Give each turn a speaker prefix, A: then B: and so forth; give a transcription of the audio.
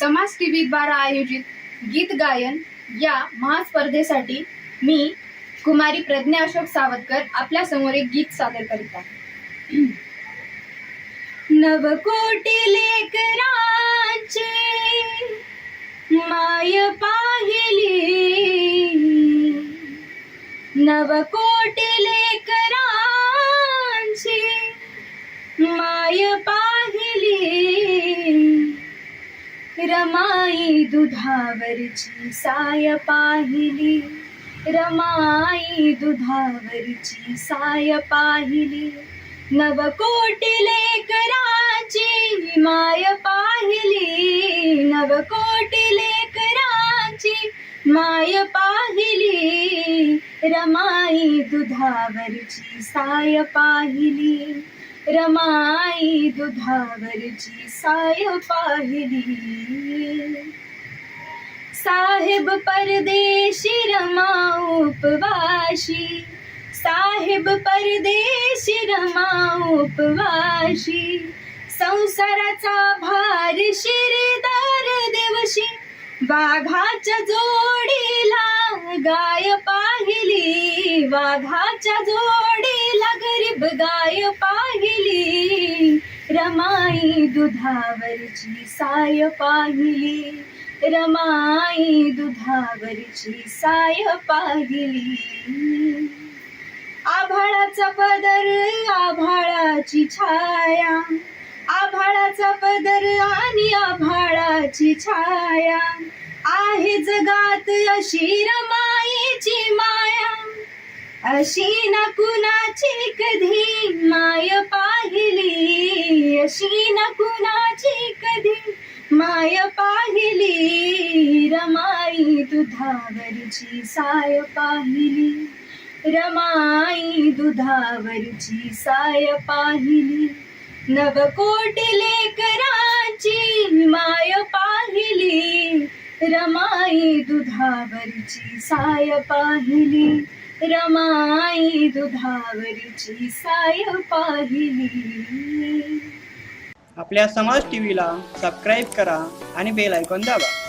A: समाज टीव्ही द्वारा आयोजित गीत गायन या महास्पर्धेसाठी मी कुमारी प्रज्ञा अशोक सावदकर आपल्यासमोर एक गीत सादर करीत आहे. नवकोटी लेकरांचे माय पाहिली. नवकोटी लेकरांचे माय पाहिली रमाई दुधावरची साय पाहिली. रमाई दुधावरची साय पाहिली. नवकोटी लेकराची माय पाहिली. नवकोटी लेकराची माय पाहिली. रमाई दुधावरची साय पाहिली. रमाई दुधावरची साय पाहिली. साहेब परदेशी रमा उपवाशी. साहेब परदेशी रमा उपवाशी. संसाराचा भार शिर वाघाच्या जोडीला गाय पाहिली. वाघाच्या जोडीला गरीब गाय पाहिली. रमाई दुधावरची साय पाहिली. रमाई दुधावरची साय पाहिली. आभाळाचा पदर आभाळाची छाया. आभाळाचा पदर आणि आभाळाची छाया. आहे जगात अशी रमाईची माया. अशी ना कुणाची कधी माय पाहिली? अशी ना कुणाची कधी माय पाहिली? रमाई दुधावरची साय पाहिली. रमाई दुधावरची साय पाहिली. नवकोटले रमाई दुधावरची साय पाहिली. रमाई दुधावरची साय पाहिली.
B: आपल्या समाज टीव्हीला सबस्क्राईब करा आणि बेल ऐकून दाबा.